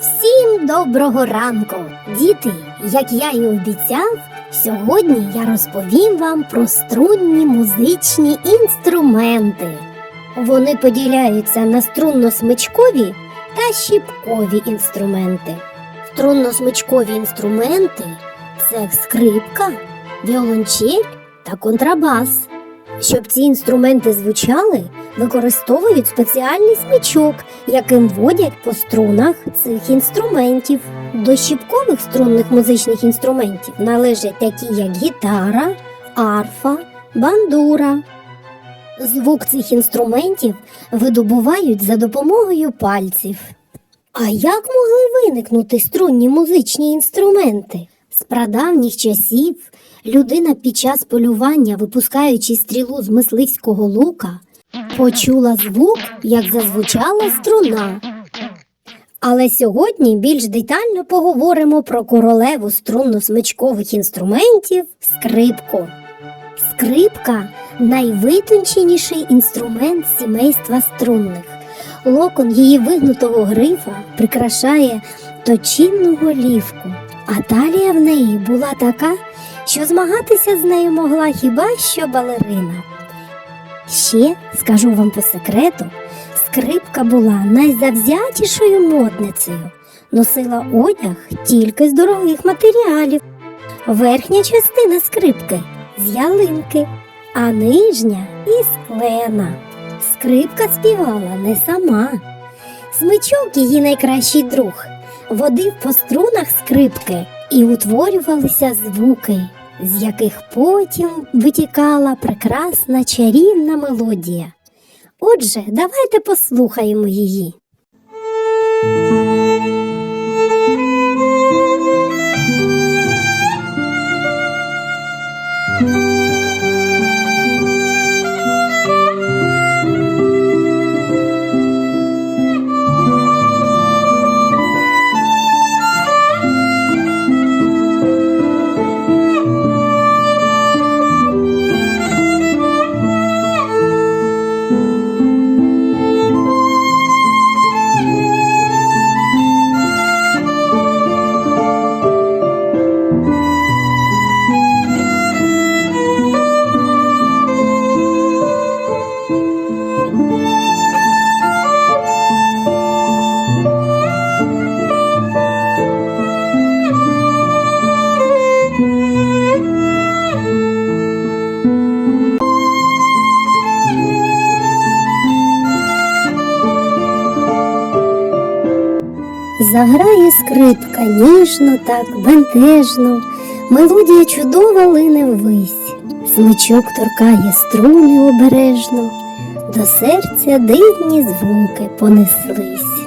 Всім доброго ранку! Діти, як я і обіцяв, сьогодні я розповім вам про струнні музичні інструменти. Вони поділяються на струнно-смичкові та щіпкові інструменти. Струнно-смичкові інструменти це скрипка, віолончель та контрабас. Щоб ці інструменти звучали, використовують спеціальний смичок, яким водять по струнах цих інструментів. До щіпкових струнних музичних інструментів належать такі, як гітара, арфа, бандура. Звук цих інструментів видобувають за допомогою пальців. А як могли виникнути струнні музичні інструменти? З прадавніх часів людина під час полювання, випускаючи стрілу з мисливського лука, почула звук, як зазвучала струна. Але сьогодні більш детально поговоримо про королеву струнно-смичкових інструментів скрипку. Скрипка найвитонченіший інструмент сімейства струнних. Локон її вигнутого грифа прикрашає точинну голівку, а талія в неї була така, що змагатися з нею могла хіба що балерина. Ще скажу вам по секрету, скрипка була найзавзятішою модницею, носила одяг тільки з дорогих матеріалів. Верхня частина скрипки з ялинки, а нижня із клена. Скрипка співала не сама. Смичок її найкращий друг водив по струнах скрипки і утворювалися звуки, з яких потім витікала прекрасна чарівна мелодія. Отже, давайте послухаємо її. Заграє скрипка ніжно, так бентежно, мелодія чудова лине ввись, смичок торкає струни обережно, до серця дивні звуки понеслись.